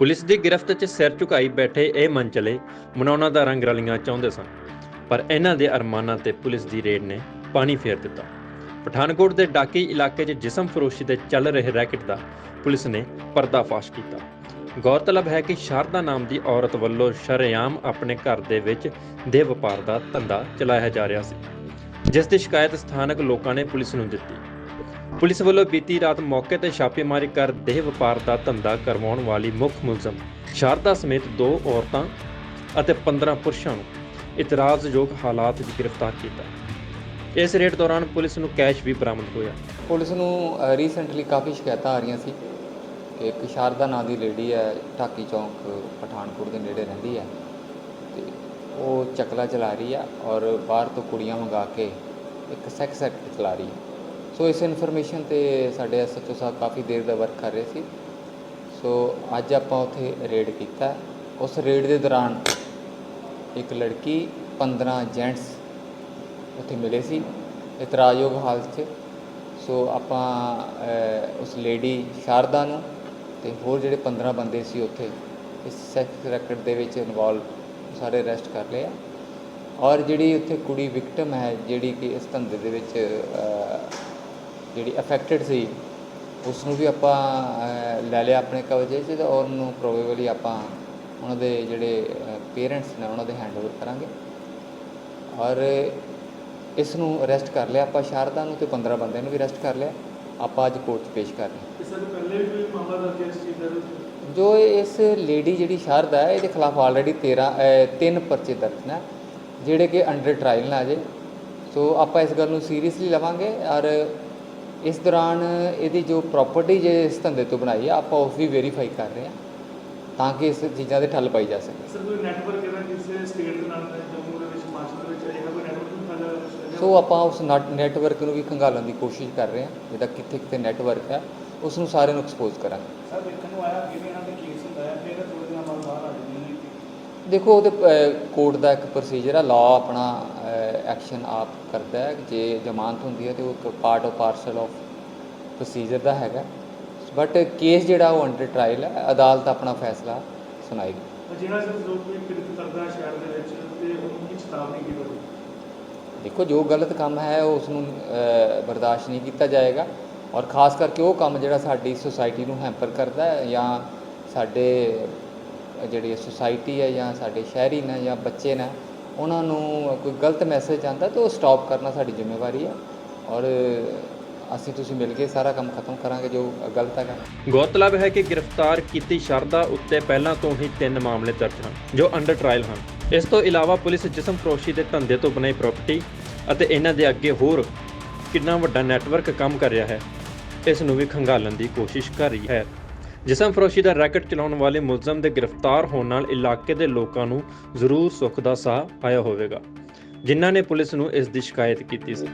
Police ਦੀ ਗ੍ਰਿਫਤ 'ਚ ਸਿਰ ਝੁਕਾਈ ਬੈਠੇ ਇਹ ਮੰਚਲੇ ਮਨਾਉਣਾ ਦਾ ਰੰਗ ਰਲੀਆਂ ਚਾਹੁੰਦੇ ਸਨ। ਪਰ ਇਹਨਾਂ ਦੇ ਅਰਮਾਨਾਂ ਤੇ ਪੁਲਿਸ ਦੀ ਰੇਡ ਨੇ ਪਾਣੀ ਫੇਰ ਦਿੱਤਾ। ਪਠਾਨਕੋਟ ਦੇ ਡਾਕੀ ਇਲਾਕੇ 'ਚ ਜਿਸਮ ਫਰੋਸ਼ੀ ਤੇ ਚੱਲ ਰਹੇ ਰੈਕਟ ਦਾ ਪੁਲਿਸ ਨੇ ਪਰਦਾਫਾਸ਼ ਕੀਤਾ। ਗੌਰਤਲਬ ਹੈ ਕਿ ਸ਼ਾਰਦਾ ਨਾਮ ਦੀ ਔਰਤ ਵੱਲੋਂ ਸ਼ਰੇਆਮ ਆਪਣੇ ਘਰ ਦੇ ਵਿੱਚ ਦੇ ਵਪਾਰ ਦਾ ਧੰਦਾ ਚਲਾਇਆ ਜਾ ਰਿਹਾ ਸੀ, ਜਿਸ ਦੀ ਸ਼ਿਕਾਇਤ ਸਥਾਨਕ ਲੋਕਾਂ ਨੇ ਪੁਲਿਸ ਨੂੰ ਦਿੱਤੀ। ਪੁਲਿਸ ਵੱਲੋਂ ਬੀਤੀ ਰਾਤ ਮੌਕੇ ਤੇ ਛਾਪੇਮਾਰੀ ਕਰ ਦੇਹ ਵਪਾਰ ਦਾ ਧੰਦਾ ਕਰਵਾਉਣ ਵਾਲੀ ਮੁੱਖ ਮੁਲਜ਼ਮ ਸ਼ਾਰਦਾ ਸਮੇਤ ਦੋ ਔਰਤਾਂ ਅਤੇ 15 ਪੁਰਸ਼ਾਂ ਨੂੰ ਇਤਰਾਜ਼ਯੋਗ ਹਾਲਾਤ ਵਿੱਚ ਗ੍ਰਿਫਤਾਰ ਕੀਤਾ। ਇਸ ਰੇਡ ਦੌਰਾਨ ਪੁਲਿਸ ਨੂੰ ਕੈਸ਼ ਵੀ ਬਰਾਮਦ ਹੋਇਆ। ਪੁਲਿਸ ਨੂੰ ਰੀਸੈਂਟਲੀ ਕਾਫੀ ਸ਼ਿਕਾਇਤਾਂ ਆ ਰਹੀਆਂ ਸੀ ਕਿ ਇੱਕ ਸ਼ਾਰਦਾ ਨਾਂ ਦੀ ਲੇਡੀ ਹੈ, ਢਾਕੀ ਚੌਂਕ, ਪਠਾਨਕੋਟ ਦੇ ਨੇੜੇ ਰਹਿੰਦੀ ਹੈ। ਤੇ ਉਹ ਚਕਲਾ ਚਲਾ ਰਹੀ ਆ ਔਰ ਬਾਹਰ ਤੋਂ ਕੁੜੀਆਂ ਮੰਗਾ ਕੇ ਇੱਕ ਸੈਕਸ ਐਕਟ ਚਲਾ ਰਹੀ ਹੈ। ਸੋ ਇਸ ਇਨਫੋਰਮੇਸ਼ਨ ਤੇ ਸਾਡੇ ਐਸਐਚਓ ਸਾਹਿਬ ਕਾਫੀ ਦੇਰ ਦਾ ਵਰਕ ਕਰ ਰਹੇ ਸੀ। ਸੋ ਅੱਜ ਆਪਾਂ ਉੱਥੇ ਰੇਡ ਕੀਤਾ। ਉਸ ਰੇਡ ਦੇ ਦੌਰਾਨ ਇੱਕ ਲੜਕੀ 15 ਜੈਂਟਸ ਉੱਥੇ ਮਿਲੇ ਸੀ, ਇਤਰਾਜ਼ਯੋਗ ਹਾਲਤ 'ਚ। ਸੋ ਆਪਾਂ ਉਸ ਲੇਡੀ ਸ਼ਾਰਦਾ ਨੂੰ ਤੇ ਹੋਰ ਜਿਹੜੇ 15 ਬੰਦੇ ਸੀ ਉੱਥੇ, ਇਸ ਸੈਕਸ ਰੈਕਟ ਦੇ ਵਿੱਚ ਇਨਵੋਲਵ ਸਾਰੇ ਅਰੈਸਟ ਕਰ ਲਏ ਆ। ਔਰ ਜਿਹੜੀ ਉੱਥੇ ਕੁੜੀ ਵਿਕਟਮ ਹੈ, ਜਿਹੜੀ ਕਿ ਇਸ ਧੰਦੇ ਦੇ ਵਿੱਚ ਜਿਹੜੀ ਅਫੈਕਟਡ ਸੀ ਉਸ ਨੂੰ ਵੀ ਆਪਾਂ ਲੈ ਲਿਆ ਆਪਣੇ ਕਬਜ਼ੇ 'ਚ ਤੇ ਔਰ ਉਹਨੂੰ ਪ੍ਰੋਬੇਬਲੀ ਆਪਾਂ ਉਹਨਾਂ ਦੇ ਜਿਹੜੇ ਪੇਰੈਂਟਸ ਨੇ ਉਹਨਾਂ ਦੇ ਹੈਂਡਓਵਰ ਕਰਾਂਗੇ। ਔਰ ਇਸ ਨੂੰ ਅਰੈਸਟ ਕਰ ਲਿਆ ਆਪਾਂ ਸ਼ਾਰਦਾ ਨੂੰ ਤੇ 15 ਬੰਦਿਆਂ ਨੂੰ ਵੀ ਅਰੈਸਟ ਕਰ ਲਿਆ। ਆਪਾਂ ਅੱਜ ਕੋਰਟ 'ਚ ਪੇਸ਼ ਕਰ ਰਹੇ ਹਾਂ। ਪਹਿਲੇ ਵੀ ਕੋਈ ਮਾਮਲਾ ਦਰਜ ਇਸ ਚੀਜ਼ ਦਾ? ਜੋ ਇਸ ਲੇਡੀ ਜਿਹੜੀ ਸ਼ਾਰਦਾ ਹੈ ਇਹਦੇ ਖਿਲਾਫ ਆਲਰੇਡੀ 13 ਅਹ, ਤਿੰਨ ਪਰਚੇ ਦਰਜ ਨੇ ਜਿਹੜੇ ਕਿ ਅੰਡਰ ਟ੍ਰਾਇਲ ਨੇ ਅਜੇ। ਸੋ ਆਪਾਂ ਇਸ ਗੱਲ ਨੂੰ ਸੀਰੀਅਸਲੀ ਲਵਾਂਗੇ ਔਰ ਇਸ ਦੌਰਾਨ ਇਹਦੀ ਜੋ ਪ੍ਰਾਪਰਟੀ ਜੇ ਇਸ ਧੰਦੇ ਤੋਂ ਬਣਾਈ ਆ ਆਪਾਂ ਉਸ ਵੀ ਵੈਰੀਫਾਈ ਕਰ ਰਹੇ ਹਾਂ ਤਾਂ ਕਿ ਇਸ ਚੀਜ਼ਾਂ ਦੇ ਠੱਲ ਪਾਈ ਜਾ ਸਕੇ। ਸਰ ਕੋਈ ਨੈਟਵਰਕ ਇਹਦਾ ਕਿਸੇ ਸਟੇਟ ਦੇ ਨਾਲ ਜੰਮੂ ਦੇ ਵਿੱਚ ਹਿਮਾਚਲ ਦੇ ਵਿੱਚ ਇਹਦਾ ਕੋਈ ਨੈਟਵਰਕ ਸੋ ਆਪਾਂ ਉਸ ਨੈਟਵਰਕ ਨੂੰ ਵੀ ਖੰਗਾਲਣ ਦੀ ਕੋਸ਼ਿਸ਼ ਕਰ ਰਹੇ ਹਾਂ ਜਿਹਦਾ ਕਿੱਥੇ ਕਿੱਥੇ ਨੈਟਵਰਕ ਹੈ ਉਸ ਨੂੰ ਸਾਰਿਆਂ ਨੂੰ ਐਕਸਪੋਜ਼ ਕਰਾਂਗੇ। ਸਰ ਦੇਖਣ ਨੂੰ ਆਇਆ ਕਿ ਇਹਨਾਂ ਦੇ ਕੇਸ ਹੁੰਦਾ ਹੈ ਫਿਰ ਥੋੜੇ ਦਿਨਾਂ ਬਾਅਦ ਬਾਹਰ ਆ ਜਾਂਦੇ ਨੇ। ਦੇਖੋ ਉਹਦੇ ਕੋਰਟ ਦਾ ਇੱਕ ਪ੍ਰੋਸੀਜਰ ਆ ਲਾਅ ਆਪਣਾ ਐਕਸ਼ਨ ਆਪ ਕਰਦਾ ਹੈ। ਜੇ ਜ਼ਮਾਨਤ ਹੁੰਦੀ ਹੈ ਤੇ ਉਹ part of parcel of procedure ਦਾ ਹੈਗਾ। ਬਟ ਕੇਸ ਜਿਹੜਾ ਉਹ ਅੰਡਰ ਟ੍ਰਾਇਲ ਹੈ ਅਦਾਲਤ ਆਪਣਾ ਫੈਸਲਾ ਸੁਣਾਏਗੀ। ਪਰ ਜਿਹੜਾ ਸਰ ਲੋਕ ਕੋਈ ਕਿਰਤ ਕਰਦਾ ਹੈ ਸ਼ਹਿਰ ਦੇ ਵਿੱਚ ਤੇ ਉਹਨੂੰ ਕੀ ਚੇਤਾਵਨੀ ਕੀ ਕਰੋ ਦੇਖੋ ਜੋ ਗਲਤ ਕੰਮ ਹੈ ਉਸ ਨੂੰ ਬਰਦਾਸ਼ਤ ਨਹੀਂ ਕੀਤਾ ਜਾਏਗਾ। ਔਰ ਖਾਸ ਕਰਕੇ ਉਹ ਕੰਮ ਜਿਹੜਾ ਸਾਡੀ ਸੁਸਾਇਟੀ ਨੂੰ ਹੈਂਪਰ ਕਰਦਾ ਹੈ ਜਾਂ ਸਾਡੇ ਜਿਹੜੀ ਸੁਸਾਇਟੀ ਹੈ ਜਾਂ ਸਾਡੇ ਸ਼ਹਿਰੀ ਨੇ ਜਾਂ ਬੱਚੇ ਨੇ, ਉਹਨਾਂ ਨੂੰ ਕੋਈ ਗਲਤ ਮੈਸੇਜ ਆਉਂਦਾ ਤਾਂ ਉਹ ਸਟਾਪ ਕਰਨਾ ਸਾਡੀ ਜ਼ਿੰਮੇਵਾਰੀ ਹੈ। ਔਰ ਅਸੀਂ ਤੁਸੀਂ ਮਿਲ ਕੇ ਸਾਰਾ ਕੰਮ ਖਤਮ ਕਰਾਂਗੇ ਜੋ ਗਲਤ ਹੈਗਾ। ਗੌਰਤਲਬ ਹੈ ਕਿ ਗ੍ਰਿਫਤਾਰ ਕੀਤੀ ਸ਼ਰਦਾ ਉੱਤੇ ਪਹਿਲਾਂ ਤੋਂ ਹੀ ਤਿੰਨ ਮਾਮਲੇ ਦਰਜ ਹਨ, ਜੋ ਅੰਡਰ ਟ੍ਰਾਇਲ ਹਨ। ਇਸ ਤੋਂ ਇਲਾਵਾ ਪੁਲਿਸ ਜਿਸਮ ਫਰੋਸ਼ੀ ਦੇ ਧੰਦੇ ਤੋਂ ਬਣਾਈ ਪ੍ਰਾਪਰਟੀ ਅਤੇ ਇਹਨਾਂ ਦੇ ਅੱਗੇ ਹੋਰ ਕਿੰਨਾ ਵੱਡਾ ਨੈਟਵਰਕ ਕੰਮ ਕਰ ਰਿਹਾ ਹੈ, ਇਸ ਨੂੰ ਵੀ ਖੰਗਾਲਣ ਦੀ ਕੋਸ਼ਿਸ਼ ਕਰ ਰਹੀ ਹੈ। ਜਿਸਮ ਫਰੋਸ਼ੀ ਦਾ ਰੈਕਟ ਚਲਾਉਣ ਵਾਲੇ ਮੁਲਜ਼ਮ ਦੇ ਗ੍ਰਿਫਤਾਰ ਹੋਣ ਨਾਲ ਇਲਾਕੇ ਦੇ ਲੋਕਾਂ ਨੂੰ ਜ਼ਰੂਰ ਸੁੱਖ ਦਾ ਸਾਹ ਆਇਆ ਹੋਵੇਗਾ। ਜਿਨ੍ਹਾਂ ਨੇ ਪੁਲਿਸ ਨੂੰ ਇਸ ਦੀ ਸ਼ਿਕਾਇਤ ਕੀਤੀ ਸੀ।